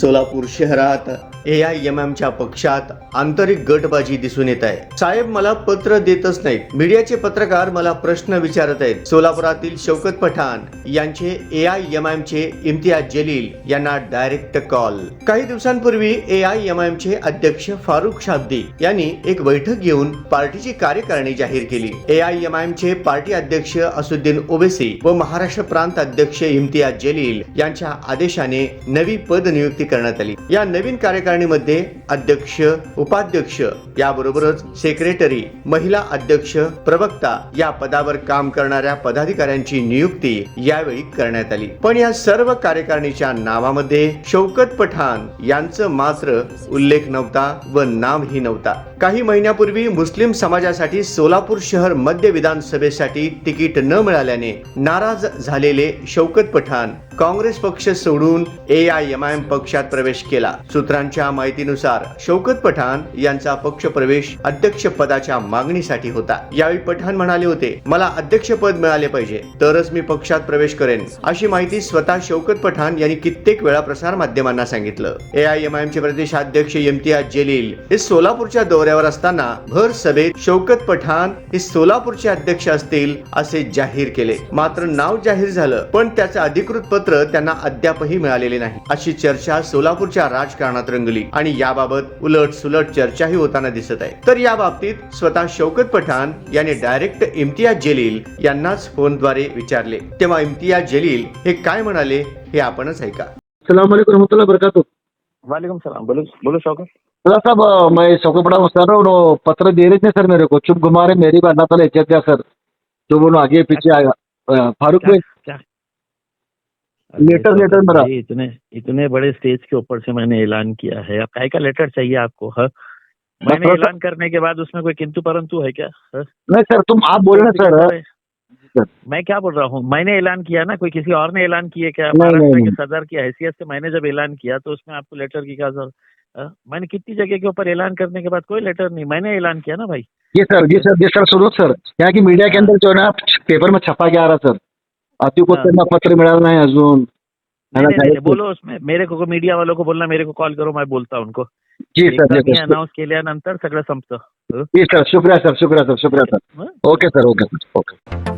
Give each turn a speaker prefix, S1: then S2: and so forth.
S1: सोलापूर शहरात ए I M एमच्या पक्षात आंतरिक गटबाजी दिसून येत आहे. साहेब मला पत्र देतच नाहीत. मीडियाचे पत्रकार मला प्रश्न विचारत आहेत. सोलापुरातील शौकत पठाण यांचे ए आय एम एम चे इम्तियाज जलील यांना डायरेक्ट कॉल काही दिवसांपूर्वी ए आय एम एम चे अध्यक्ष फारुख शाब्दी यांनी एक बैठक घेऊन पार्टीची कार्यकारिणी जाहीर केली. ए आय एम एम चे पार्टी अध्यक्ष असुद्दीन ओवेसी व महाराष्ट्र प्रांत अध्यक्ष इम्तियाज जलील यांच्या आदेशाने नवी पद नियुक्ती करण्यात आली. या नवीन कार्यकारिणीमध्ये अध्यक्ष उपाध्यक्ष याबरोबरच सेक्रेटरी महिला अध्यक्ष प्रवक्ता या पदावर काम करणाऱ्या पदाधिकाऱ्यांची नियुक्ती यावेळी करण्यात आली. पण या सर्व कार्यकारिणीच्या नावामध्ये शौकत पठाण यांचं मात्र उल्लेख नव्हता व नामही नव्हता. काही महिन्यापूर्वी मुस्लिम समाजासाठी सोलापूर शहर मध्य विधानसभेसाठी तिकीट न मिळाल्याने नाराज झालेले शौकत पठाण काँग्रेस पक्ष सोडून A I M I M पक्षात प्रवेश केला. सूत्रांच्या माहितीनुसार शौकत पठाण यांचा पक्ष प्रवेश अध्यक्ष पदाच्या मागणीसाठी होता. यावेळी पठाण म्हणाले होते मला अध्यक्ष पद मिळाले पाहिजे तरच मी पक्षात प्रवेश करेन. अशी माहिती स्वतः शौकत पठाण यांनी कित्येक वेळा प्रसार माध्यमांना सांगितलं. A I M I M चे प्रदेशाध्यक्ष इम्तियाज जलील हे सोलापूरच्या दौऱ्यावर असताना भर सभेत शौकत पठाण हे सोलापूरचे अध्यक्ष असतील असे जाहीर केले. मात्र नाव जाहीर झालं पण त्याचं अधिकृत पत्र त्यांना अद्यापही मिळालेले नाही. अशी चर्चा सोलापूरच्या राजकारणात रंगली आणि याबाबत उलट सुलट चर्चाही होताना दिसत आहे. तर या बाबतीत स्वतः शौकत पठाण यांनी डायरेक्ट इम्तियाज जलील यांनाच फोनद्वारे विचारले. तेव्हा इम्तियाज जलील हे काय म्हणाले हे आपणच ऐका.
S2: सलाम वालेकुम रहमतुल्लाह बरकातु
S3: वालेकुम सलाम. बोलो बोलो शौकत?
S2: सर साहब अ, मैं शौकत पड़ा सर रहा हूँ वो पत्र दे रहे थे सर मेरे को। चुप घुमा रहे मेरी बात ना सर। जो बोलो आगे पीछे आएगा फारूक भाई। लेटर- लेटर मेरा।
S3: इतने इतने बड़े स्टेज के ऊपर से मैंने ऐलान किया है। अब काय का लेटर चाहिए आपको हाँ? मैंने ऐलान करने के बाद उसमें कोई किंतु परंतु है क्या हाँ?
S2: नहीं सर तुम आप बोल रहे सर। सर।
S3: मैं क्या बोल रहा हूँ? मैंने ऐलान किया ना कोई किसी और ने ऐलान किया क्या? महाराष्ट्र के सदर की हैसियत से मैंने जब ऐलान किया तो उसमें आपको लेटर की क्या ज़रूरत हाँ? मैंने कितनी जगह के ऊपर ऐलान करने के बाद कोई लेटर नहीं मैंने ऐलान किया ना भाई।
S2: जी सर जी सर जी सर सुनो सर। यहाँ की मीडिया के अंदर जो है ना पेपर में छपा के आ रहा सर। अति को
S3: हाँ.
S2: त्यांना पत्र मिळालं नाही अजून।
S3: नहीं,
S2: मला
S3: नहीं, नहीं, बोलो उसमें। मेरे को मीडिया वालों को बोलना मेरे को कॉल करो मैं बोलता हूँ उनको।
S2: जी सर
S3: अनाउंस
S2: के
S3: लिए
S2: सर
S3: अनाऊन्स केल्यानंतर सगळं संपतं।
S2: जी सर शुक्रिया सर शुक्रिया सर शुक्रिया sir. Okay sir okay sir okay.